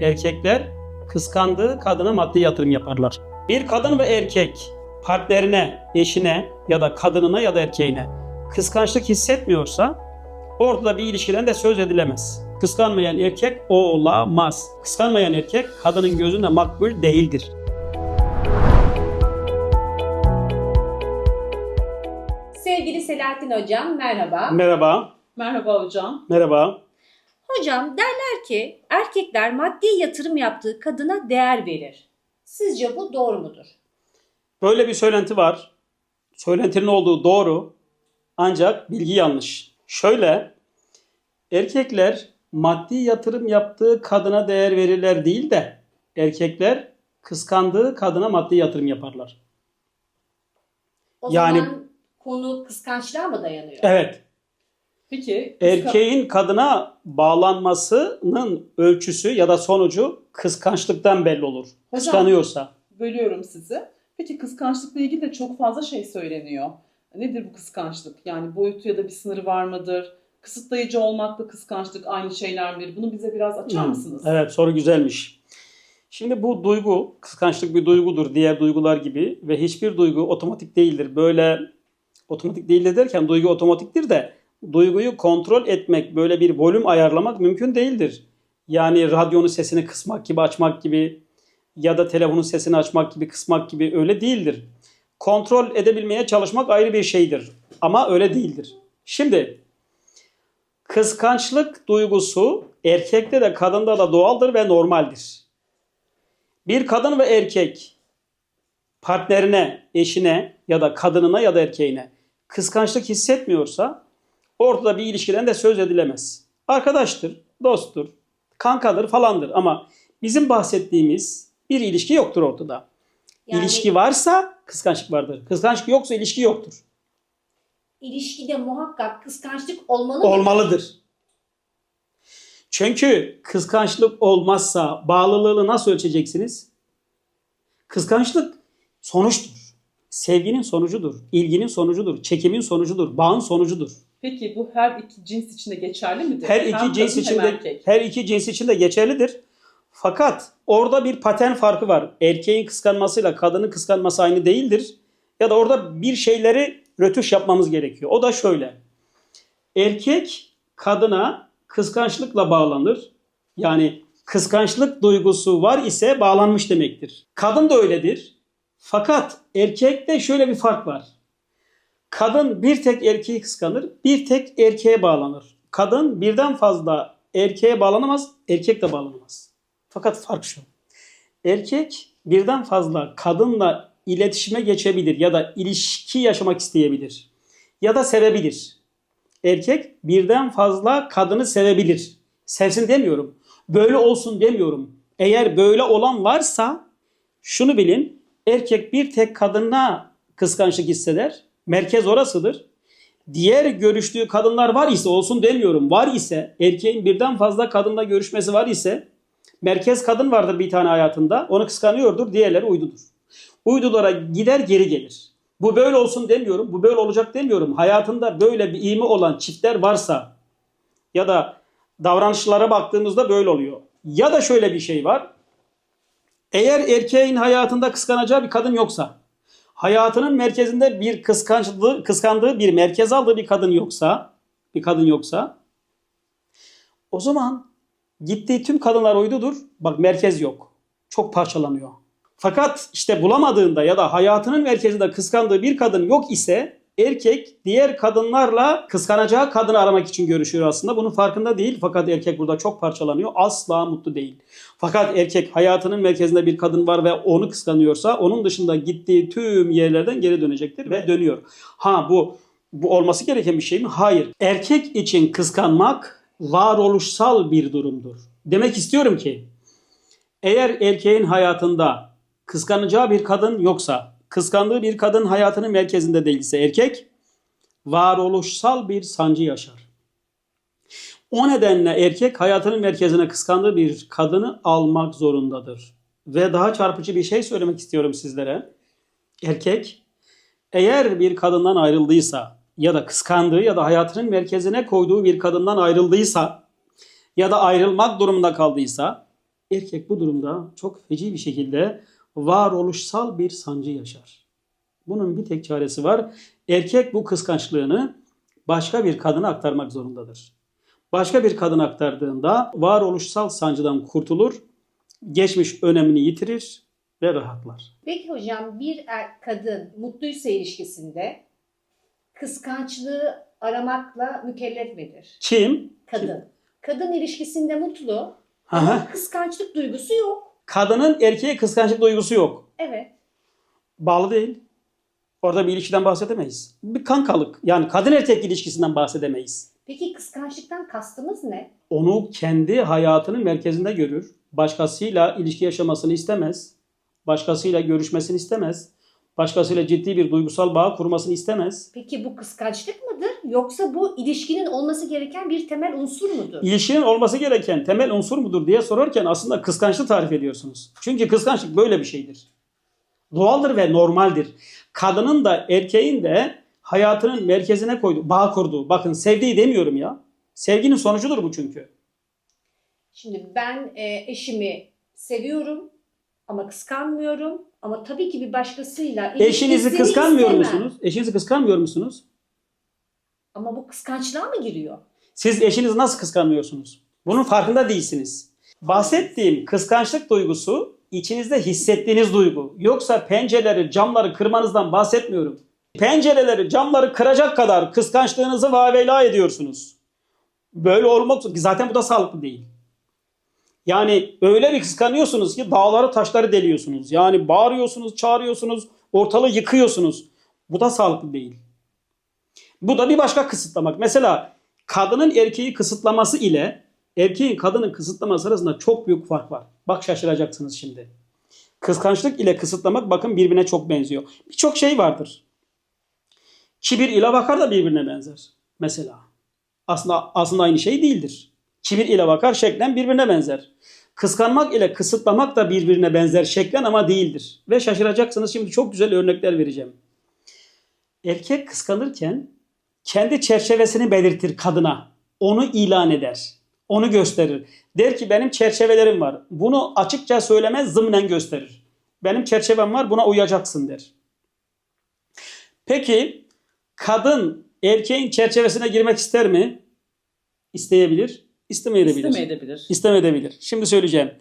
erkekler kıskandığı kadına maddi yatırım yaparlar. Bir kadın ve erkek partnerine, eşine ya da kadınına ya da erkeğine kıskançlık hissetmiyorsa ortada bir ilişkiden de söz edilemez. Kıskanmayan erkek olamaz. Kıskanmayan erkek kadının gözünde makbul değildir. Sevgili Selahattin Hocam merhaba. Merhaba, Merhaba hocam. merhaba. Hocam derler ki erkekler maddi yatırım yaptığı kadına değer verir. Sizce bu doğru mudur? Böyle bir söylenti var. Söylentinin olduğu doğru ancak bilgi yanlış. Şöyle, erkekler maddi yatırım yaptığı kadına değer verirler değil de erkekler kıskandığı kadına maddi yatırım yaparlar. O Yani- zaman konu kıskançlığa mı dayanıyor? Evet, Peki erkeğin kadına bağlanmasının ölçüsü ya da sonucu kıskançlıktan belli olur. Hocam- Kıskanıyorsa. bölüyorum sizi. Peki kıskançlıkla ilgili de çok fazla şey söyleniyor. Nedir bu kıskançlık? Yani boyutu ya da bir sınırı var mıdır? Kısıtlayıcı olmakla kıskançlık aynı şeyler midir? Bunu bize biraz açar Hı, mısınız? Evet soru güzelmiş. Şimdi bu duygu, kıskançlık bir duygudur diğer duygular gibi ve hiçbir duygu otomatik değildir. Böyle otomatik değildir derken duygu otomatiktir de duyguyu kontrol etmek, böyle bir volüm ayarlamak mümkün değildir. Yani radyonun sesini kısmak gibi açmak gibi ya da telefonun sesini açmak gibi kısmak gibi öyle değildir. Kontrol edebilmeye çalışmak ayrı bir şeydir ama öyle değildir. Şimdi Kıskançlık duygusu erkekte de kadında da doğaldır ve normaldir. Bir kadın ve erkek partnerine, eşine ya da kadınına ya da erkeğine kıskançlık hissetmiyorsa ortada bir ilişkiden de söz edilemez. Arkadaştır, dosttur, kankadır falandır ama bizim bahsettiğimiz bir ilişki yoktur ortada. Yani İlişki varsa kıskançlık vardır. Kıskançlık yoksa ilişki yoktur. ilişkide muhakkak kıskançlık olmalı mı? olmalıdır. Çünkü kıskançlık olmazsa bağlılığı nasıl ölçeceksiniz? Kıskançlık sonuçtur. Sevginin sonucudur, ilginin sonucudur, çekimin sonucudur, bağın sonucudur. Peki bu her iki cins için de geçerli midir? Her Hem iki cins kadın için hem de erkek. her iki cins için de geçerlidir. Fakat orada bir patern farkı var. Erkeğin kıskanmasıyla kadının kıskanması aynı değildir. Ya da orada bir şeyleri rötuş yapmamız gerekiyor. O da şöyle. Erkek kadına kıskançlıkla bağlanır. Yani kıskançlık duygusu var ise bağlanmış demektir. Kadın da öyledir. Fakat erkekte şöyle bir fark var. Kadın bir tek erkeği kıskanır, bir tek erkeğe bağlanır. Kadın birden fazla erkeğe bağlanamaz, erkek de bağlanamaz. Fakat fark şu. Erkek birden fazla kadınla iletişime geçebilir ya da ilişki yaşamak isteyebilir ya da sevebilir. Erkek birden fazla kadını sevebilir. Sevsin demiyorum. Böyle olsun demiyorum. Eğer böyle olan varsa şunu bilin. Erkek bir tek kadına kıskançlık hisseder. Merkez orasıdır. Diğer görüştüğü kadınlar var ise olsun demiyorum. Var ise erkeğin birden fazla kadınla görüşmesi var ise merkez kadın vardır bir tane hayatında. Onu kıskanıyordur. Diğerleri uydudur. Uydulara gider geri gelir. Bu böyle olsun demiyorum. Bu böyle olacak demiyorum. Hayatında böyle bir iğme olan çiftler varsa ya da davranışlara baktığımızda böyle oluyor. Ya da şöyle bir şey var. Eğer erkeğin hayatında kıskanacağı bir kadın yoksa, hayatının merkezinde bir kıskançlığı, kıskandığı bir merkez aldığı bir kadın yoksa, bir kadın yoksa, o zaman gittiği tüm kadınlar uydudur. Bak merkez yok. Çok parçalanıyor. Fakat işte bulamadığında ya da hayatının merkezinde kıskandığı bir kadın yok ise erkek diğer kadınlarla kıskanacağı kadını aramak için görüşüyor aslında. Bunun farkında değil fakat erkek burada çok parçalanıyor. Asla mutlu değil. Fakat erkek hayatının merkezinde bir kadın var ve onu kıskanıyorsa onun dışında gittiği tüm yerlerden geri dönecektir ve dönüyor. Ha bu bu olması gereken bir şey mi? Hayır. Erkek için kıskanmak varoluşsal bir durumdur. Demek istiyorum ki eğer erkeğin hayatında kıskanacağı bir kadın yoksa, kıskandığı bir kadın hayatının merkezinde değilse erkek varoluşsal bir sancı yaşar. O nedenle erkek hayatının merkezine kıskandığı bir kadını almak zorundadır. Ve daha çarpıcı bir şey söylemek istiyorum sizlere. Erkek eğer bir kadından ayrıldıysa ya da kıskandığı ya da hayatının merkezine koyduğu bir kadından ayrıldıysa ya da ayrılmak durumunda kaldıysa Erkek bu durumda çok feci bir şekilde varoluşsal bir sancı yaşar. Bunun bir tek çaresi var. Erkek bu kıskançlığını başka bir kadına aktarmak zorundadır. Başka bir kadına aktardığında varoluşsal sancıdan kurtulur, geçmiş önemini yitirir ve rahatlar. Peki hocam bir er- kadın mutluysa ilişkisinde kıskançlığı aramakla mükellef midir? Kim? Kadın. Kadın ilişkisinde mutlu Aha. ama kıskançlık duygusu yok. Kadının erkeğe kıskançlık duygusu yok. Evet. Bağlı değil. Orada bir ilişkiden bahsedemeyiz. Bir kankalık yani kadın erkek ilişkisinden bahsedemeyiz. Peki kıskançlıktan kastımız ne? Onu kendi hayatının merkezinde görür. Başkasıyla ilişki yaşamasını istemez. Başkasıyla görüşmesini istemez. Başkasıyla ciddi bir duygusal bağ kurmasını istemez. Peki bu kıskançlık mıdır yoksa bu ilişkinin olması gereken bir temel unsur mudur? İlişkinin olması gereken temel unsur mudur diye sorarken aslında kıskançlığı tarif ediyorsunuz. Çünkü kıskançlık böyle bir şeydir. Doğaldır ve normaldir. Kadının da erkeğin de hayatının merkezine koyduğu, bağ kurduğu. Bakın sevdiği demiyorum ya. Sevginin sonucudur bu çünkü. Şimdi ben e, eşimi seviyorum ama kıskanmıyorum. Ama tabii ki bir başkasıyla Eşinizi ilişkisini kıskanmıyor istemem. musunuz? Eşinizi kıskanmıyor musunuz? Ama bu kıskançlığa mı giriyor? Siz eşinizi nasıl kıskanmıyorsunuz? Bunun farkında değilsiniz. Bahsettiğim kıskançlık duygusu içinizde hissettiğiniz duygu. Yoksa pencereleri, camları kırmanızdan bahsetmiyorum. Pencereleri, camları kıracak kadar kıskançlığınızı vaveyla ediyorsunuz. Böyle olmak zaten bu da sağlıklı değil. Yani öyle bir kıskanıyorsunuz ki dağları taşları deliyorsunuz. Yani bağırıyorsunuz, çağırıyorsunuz, ortalığı yıkıyorsunuz. Bu da sağlıklı değil. Bu da bir başka kısıtlamak. Mesela kadının erkeği kısıtlaması ile erkeğin kadının kısıtlaması arasında çok büyük fark var. Bak şaşıracaksınız şimdi. Kıskançlık ile kısıtlamak bakın birbirine çok benziyor. Birçok şey vardır. Kibir ile vakar da birbirine benzer. Mesela. Aslında aslında aynı şey değildir. Kibir ile vakar şeklen birbirine benzer. Kıskanmak ile kısıtlamak da birbirine benzer şeklen ama değildir. Ve şaşıracaksınız şimdi çok güzel örnekler vereceğim. Erkek kıskanırken kendi çerçevesini belirtir kadına. Onu ilan eder. Onu gösterir. Der ki benim çerçevelerim var. Bunu açıkça söylemez zımnen gösterir. Benim çerçevem var buna uyacaksın der. Peki kadın erkeğin çerçevesine girmek ister mi? İsteyebilir. İstemeyebilir. İstemeyebilir. İstemeyebilir. Şimdi söyleyeceğim.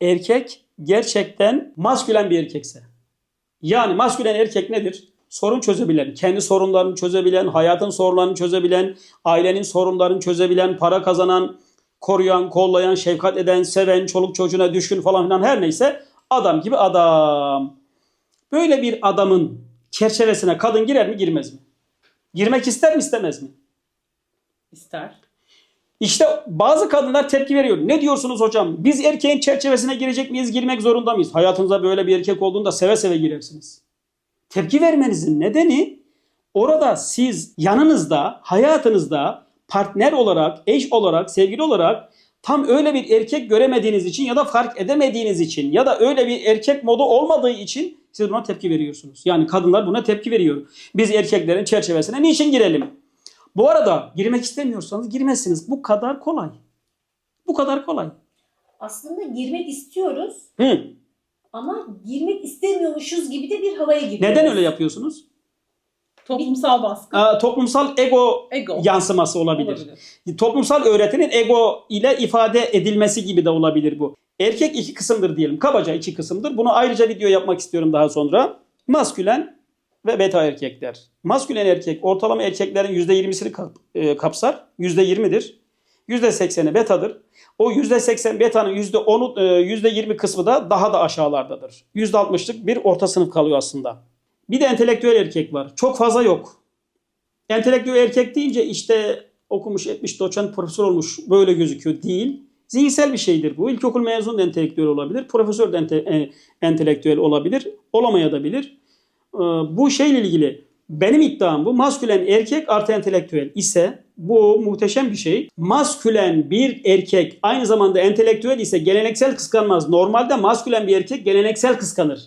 Erkek gerçekten maskülen bir erkekse. Yani maskülen erkek nedir? Sorun çözebilen, kendi sorunlarını çözebilen, hayatın sorunlarını çözebilen, ailenin sorunlarını çözebilen, para kazanan, koruyan, kollayan, şefkat eden, seven, çoluk çocuğuna düşkün falan filan her neyse adam gibi adam. Böyle bir adamın çerçevesine kadın girer mi girmez mi? Girmek ister mi istemez mi? İster. İşte bazı kadınlar tepki veriyor. Ne diyorsunuz hocam? Biz erkeğin çerçevesine girecek miyiz? Girmek zorunda mıyız? Hayatınızda böyle bir erkek olduğunda seve seve girersiniz. Tepki vermenizin nedeni orada siz yanınızda, hayatınızda partner olarak, eş olarak, sevgili olarak tam öyle bir erkek göremediğiniz için ya da fark edemediğiniz için ya da öyle bir erkek modu olmadığı için siz buna tepki veriyorsunuz. Yani kadınlar buna tepki veriyor. Biz erkeklerin çerçevesine niçin girelim? Bu arada girmek istemiyorsanız girmezsiniz. Bu kadar kolay. Bu kadar kolay. Aslında girmek istiyoruz Hı. ama girmek istemiyormuşuz gibi de bir havaya giriyoruz. Neden öyle yapıyorsunuz? Toplumsal baskı. Aa, toplumsal ego Ego. yansıması olabilir. Olabilir. Toplumsal öğretinin ego ile ifade edilmesi gibi de olabilir bu. Erkek iki kısımdır diyelim. Kabaca iki kısımdır. Bunu ayrıca video yapmak istiyorum daha sonra. Maskülen ve beta erkekler. Maskülen erkek ortalama erkeklerin %20'sini kap- e, kapsar. %20'dir. %80'i betadır. O %80 betanın %10'u e, %20 kısmı da daha da aşağılardadır. %60'lık bir orta sınıf kalıyor aslında. Bir de entelektüel erkek var. Çok fazla yok. Entelektüel erkek deyince işte okumuş, etmiş, doçent, profesör olmuş böyle gözüküyor. Değil. Zihinsel bir şeydir bu. İlkokul mezunu da entelektüel olabilir. Profesör de ente- e, entelektüel olabilir. Olamayabilir. Ee, bu şeyle ilgili benim iddiam bu. Maskülen erkek artı entelektüel ise bu muhteşem bir şey. Maskülen bir erkek aynı zamanda entelektüel ise geleneksel kıskanmaz. Normalde maskülen bir erkek geleneksel kıskanır.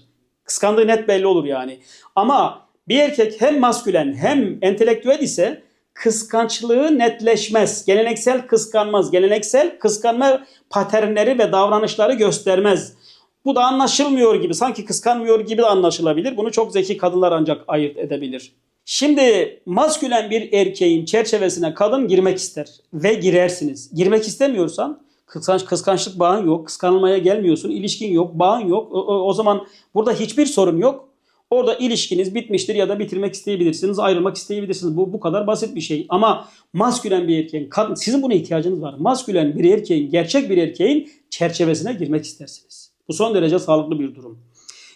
Kıskandığı net belli olur yani. Ama bir erkek hem maskülen hem entelektüel ise kıskançlığı netleşmez. Geleneksel kıskanmaz. Geleneksel kıskanma paternleri ve davranışları göstermez. Bu da anlaşılmıyor gibi, sanki kıskanmıyor gibi de anlaşılabilir. Bunu çok zeki kadınlar ancak ayırt edebilir. Şimdi maskülen bir erkeğin çerçevesine kadın girmek ister ve girersiniz. Girmek istemiyorsan kıskanç, kıskançlık bağın yok, kıskanılmaya gelmiyorsun, ilişkin yok, bağın yok. O, o- o zaman burada hiçbir sorun yok. Orada ilişkiniz bitmiştir ya da bitirmek isteyebilirsiniz, ayrılmak isteyebilirsiniz. Bu bu kadar basit bir şey. Ama maskülen bir erkeğin, kadın, sizin buna ihtiyacınız var. Maskülen bir erkeğin, gerçek bir erkeğin çerçevesine girmek istersiniz. Bu son derece sağlıklı bir durum.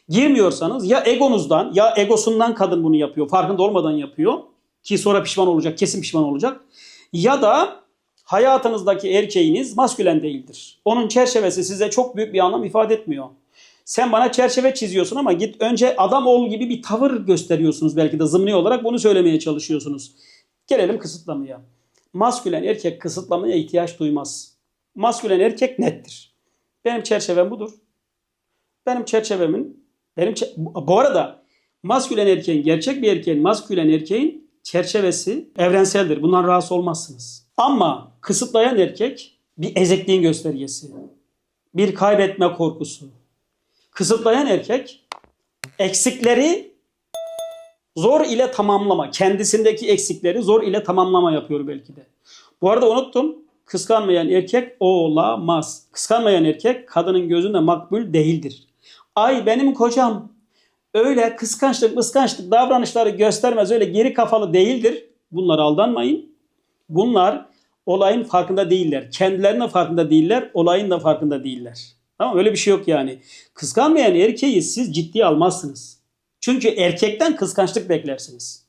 Girmiyorsanız ya egonuzdan ya egosundan kadın bunu yapıyor. Farkında olmadan yapıyor. Ki sonra pişman olacak, kesin pişman olacak. Ya da hayatınızdaki erkeğiniz maskülen değildir. Onun çerçevesi size çok büyük bir anlam ifade etmiyor. Sen bana çerçeve çiziyorsun ama git önce adam ol gibi bir tavır gösteriyorsunuz belki de zımni olarak bunu söylemeye çalışıyorsunuz. Gelelim kısıtlamaya. Maskülen erkek kısıtlamaya ihtiyaç duymaz. Maskülen erkek nettir. Benim çerçevem budur. Benim çerçevemin benim bu arada maskülen erkeğin gerçek bir erkeğin maskülen erkeğin çerçevesi evrenseldir. Bundan rahatsız olmazsınız. Ama kısıtlayan erkek bir ezekliğin göstergesi. Bir kaybetme korkusu. Kısıtlayan erkek eksikleri zor ile tamamlama. Kendisindeki eksikleri zor ile tamamlama yapıyor belki de. Bu arada unuttum. Kıskanmayan erkek olamaz. Kıskanmayan erkek kadının gözünde makbul değildir. Ay benim kocam öyle kıskançlık kıskançlık davranışları göstermez öyle geri kafalı değildir. Bunlara aldanmayın. Bunlar olayın farkında değiller. Kendilerinin farkında değiller, olayın da farkında değiller. Tamam öyle bir şey yok yani. Kıskanmayan erkeği siz ciddiye almazsınız. Çünkü erkekten kıskançlık beklersiniz.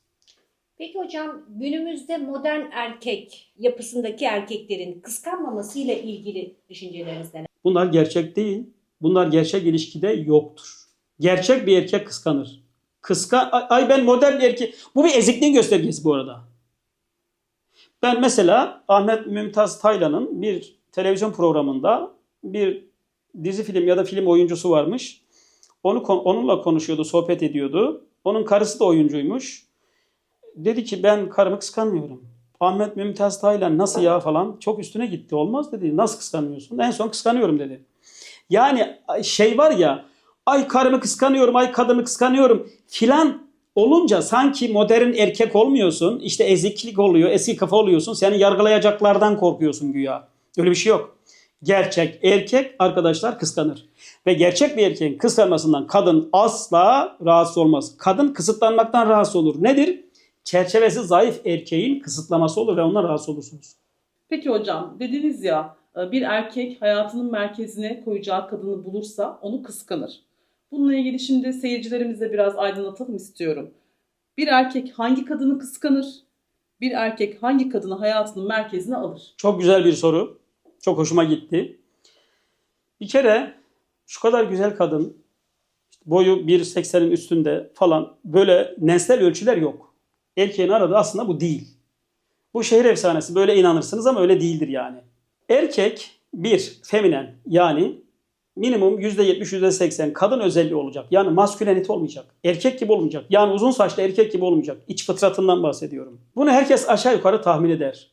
Peki hocam günümüzde modern erkek yapısındaki erkeklerin kıskanmamasıyla ilgili düşünceleriniz neler? Bunlar gerçek değil. Bunlar gerçek ilişkide yoktur. Gerçek bir erkek kıskanır. Kıskan ay- ben modern erkek. Bu bir ezikliğin göstergesi bu arada. Ben mesela Ahmet Mümtaz Taylan'ın bir televizyon programında bir dizi film ya da film oyuncusu varmış. Onu onunla konuşuyordu, sohbet ediyordu. Onun karısı da oyuncuymuş. Dedi ki ben karımı kıskanmıyorum. Ahmet Mümtaz Taylan nasıl ya falan çok üstüne gitti. Olmaz dedi. Nasıl kıskanmıyorsun? En son kıskanıyorum dedi. Yani şey var ya ay karımı kıskanıyorum, ay kadını kıskanıyorum filan olunca sanki modern erkek olmuyorsun. işte eziklik oluyor, eski kafa oluyorsun. Seni yargılayacaklardan korkuyorsun güya. Öyle bir şey yok. Gerçek erkek arkadaşlar kıskanır. Ve gerçek bir erkeğin kıskanmasından kadın asla rahatsız olmaz. Kadın kısıtlanmaktan rahatsız olur. Nedir? Çerçevesi zayıf erkeğin kısıtlaması olur ve ondan rahatsız olursunuz. Peki hocam dediniz ya bir erkek hayatının merkezine koyacağı kadını bulursa onu kıskanır. Bununla ilgili şimdi seyircilerimize biraz aydınlatalım istiyorum. Bir erkek hangi kadını kıskanır? Bir erkek hangi kadını hayatının merkezine alır? Çok güzel bir soru. Çok hoşuma gitti. Bir kere şu kadar güzel kadın işte boyu 1.80'in üstünde falan böyle nesnel ölçüler yok. Erkeğin aradığı aslında bu değil. Bu şehir efsanesi böyle inanırsınız ama öyle değildir yani. Erkek bir feminen yani minimum %70 %80 kadın özelliği olacak. Yani maskülenite olmayacak. Erkek gibi olmayacak. Yani uzun saçlı erkek gibi olmayacak. İç fıtratından bahsediyorum. Bunu herkes aşağı yukarı tahmin eder.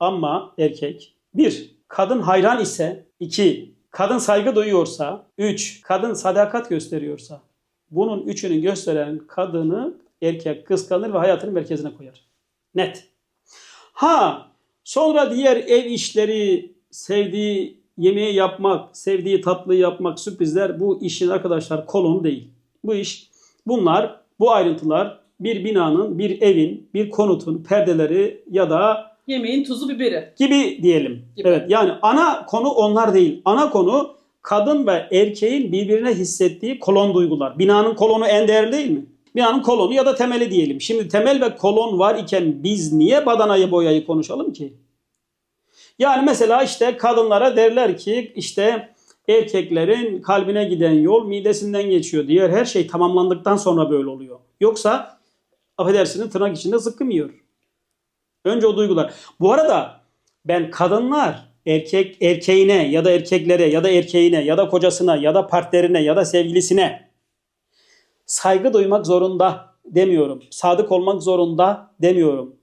Ama erkek bir kadın hayran ise iki kadın saygı duyuyorsa üç kadın sadakat gösteriyorsa bunun üçünü gösteren kadını erkek kıskanır ve hayatının merkezine koyar. Net. Ha sonra diğer ev işleri sevdiği yemeği yapmak, sevdiği tatlıyı yapmak, sürprizler bu işin arkadaşlar kolonu değil. Bu iş bunlar, bu ayrıntılar bir binanın, bir evin, bir konutun perdeleri ya da Yemeğin tuzu biberi. gibi diyelim. Gibi. Evet yani ana konu onlar değil. Ana konu kadın ve erkeğin birbirine hissettiği kolon duygular. Binanın kolonu en değerli değil mi? Binanın kolonu ya da temeli diyelim. Şimdi temel ve kolon var iken biz niye badanayı boyayı konuşalım ki? Yani mesela işte kadınlara derler ki işte erkeklerin kalbine giden yol midesinden geçiyor. Diğer her şey tamamlandıktan sonra böyle oluyor. Yoksa affedersiniz tırnak içinde zıkkım yiyor. Önce o duygular. Bu arada ben kadınlar erkek erkeğine ya da erkeklere ya da erkeğine ya da kocasına ya da partnerine ya da sevgilisine saygı duymak zorunda demiyorum. Sadık olmak zorunda demiyorum.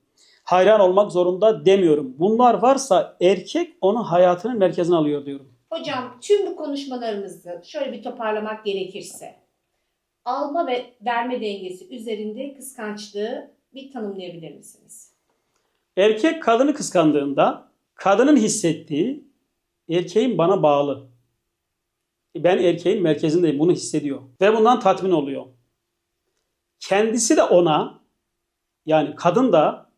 Hayran olmak zorunda demiyorum. Bunlar varsa erkek onu hayatının merkezine alıyor diyorum. Hocam tüm bu konuşmalarımızı şöyle bir toparlamak gerekirse alma ve verme dengesi üzerinde kıskançlığı bir tanımlayabilir misiniz? Erkek kadını kıskandığında kadının hissettiği erkeğin bana bağlı. Ben erkeğin merkezindeyim bunu hissediyor ve bundan tatmin oluyor. Kendisi de ona yani kadın da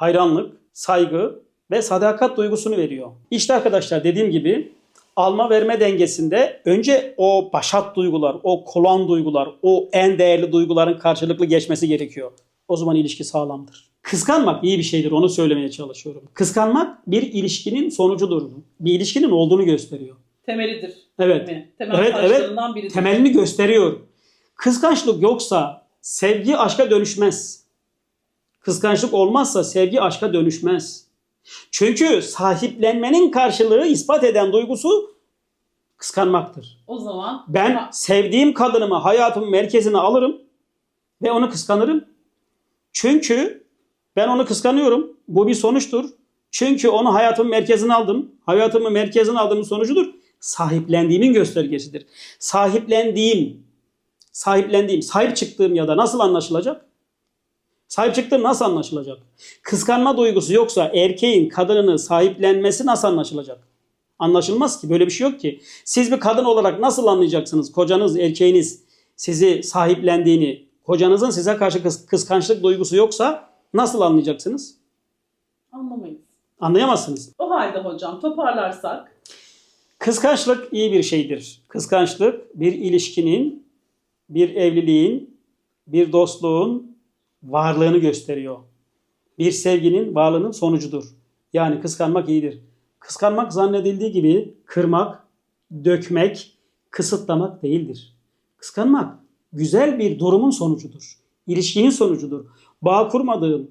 hayranlık, saygı ve sadakat duygusunu veriyor. İşte arkadaşlar dediğim gibi alma verme dengesinde önce o başat duygular, o kolan duygular, o en değerli duyguların karşılıklı geçmesi gerekiyor. O zaman ilişki sağlamdır. Kıskanmak iyi bir şeydir onu söylemeye çalışıyorum. Kıskanmak bir ilişkinin sonucudur. Bir ilişkinin olduğunu gösteriyor. Temelidir. Evet. mi? Temel Evet, taşlarından biridir. Temelini gösteriyor. Kıskançlık yoksa sevgi aşka dönüşmez. Kıskançlık olmazsa sevgi aşka dönüşmez. Çünkü sahiplenmenin karşılığı ispat eden duygusu kıskanmaktır. O zaman Ben sevdiğim kadınımı hayatımın merkezine alırım ve onu kıskanırım. Çünkü ben onu kıskanıyorum. Bu bir sonuçtur. Çünkü onu hayatımın merkezine aldım. Hayatımın merkezine aldığımın sonucudur. Sahiplendiğimin göstergesidir. Sahiplendiğim, sahiplendiğim, sahip çıktığım ya da nasıl anlaşılacak? Sahip çıktığım nasıl anlaşılacak? Kıskanma duygusu yoksa erkeğin kadınını sahiplenmesi nasıl anlaşılacak? Anlaşılmaz ki. Böyle bir şey yok ki. Siz bir kadın olarak nasıl anlayacaksınız? Kocanız, erkeğiniz sizi sahiplendiğini, kocanızın size karşı kıs- kıskançlık duygusu yoksa nasıl anlayacaksınız? anlamayız. Anlayamazsınız. O halde hocam toparlarsak Kıskançlık iyi bir şeydir. Kıskançlık bir ilişkinin, bir evliliğin, bir dostluğun varlığını gösteriyor. Bir sevginin varlığının sonucudur. Yani kıskanmak iyidir. Kıskanmak zannedildiği gibi kırmak, dökmek, kısıtlamak değildir. Kıskanmak güzel bir durumun sonucudur. İlişkinin sonucudur. Bağ kurmadığın,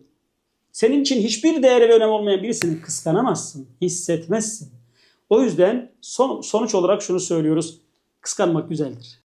senin için hiçbir değeri ve önemi olmayan birisini kıskanamazsın, hissetmezsin. O yüzden son, sonuç olarak şunu söylüyoruz. Kıskanmak güzeldir.